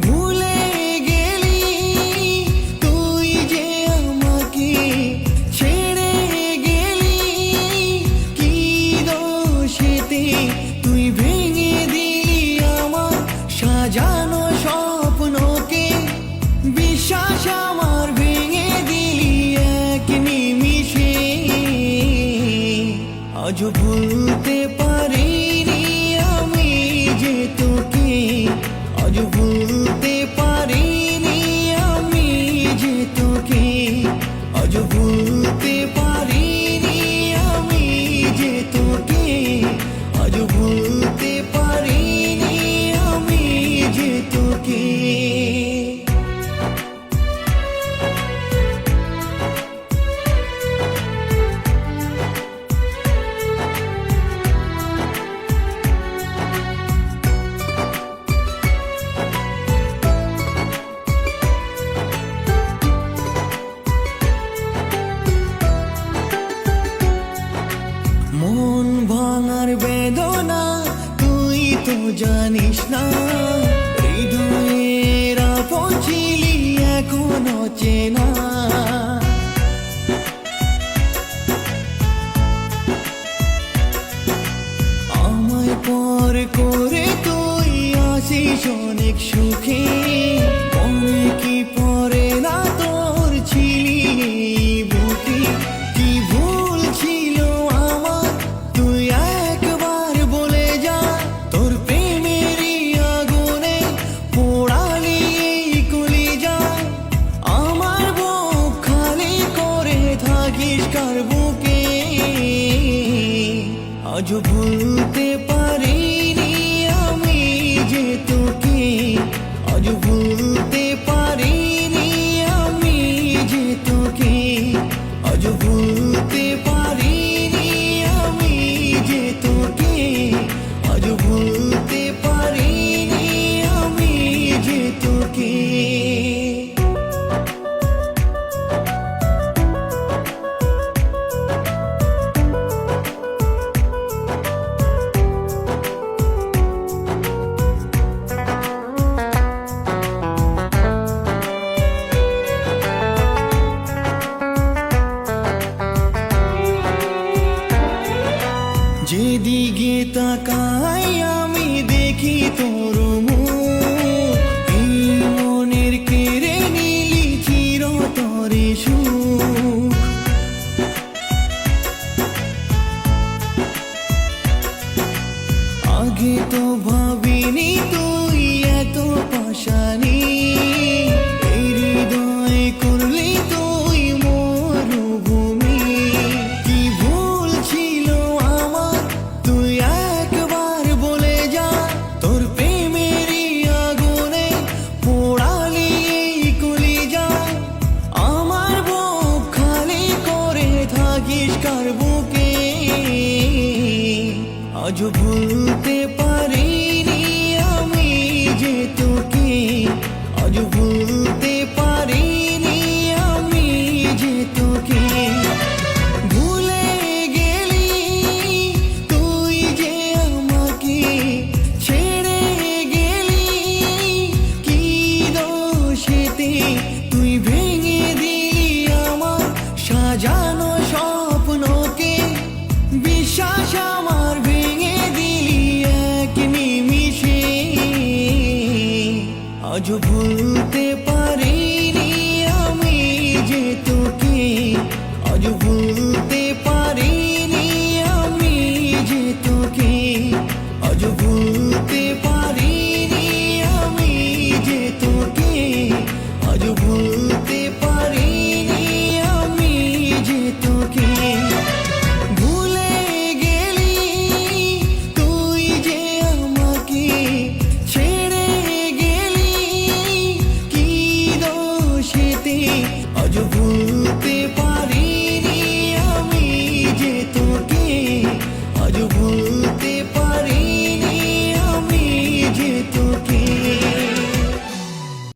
ভুলে গেলি তুই যে আমাকে ছেড়ে গেলি। কি দোষেতে তুই ভেঙে সাজানো বিশ্বাস আমার ভেঙে আজ ভুলতে পারিনি আমি যে তোকে তো জানিস না হৃদয়ের আপন ছিলি এখনও চেনা। আমায় পর করে তুই আসিস অনেক সুখে কি পরে না আমি দেখি তোর ভুলতে পারিনি আমি যে তোকে। আজ ভুলতে পারিনি আমি যে তোকে। ভুলে গেলি তুই যে আমাকে ছেড়ে গেলি। কি দোষেতে আজ ভুল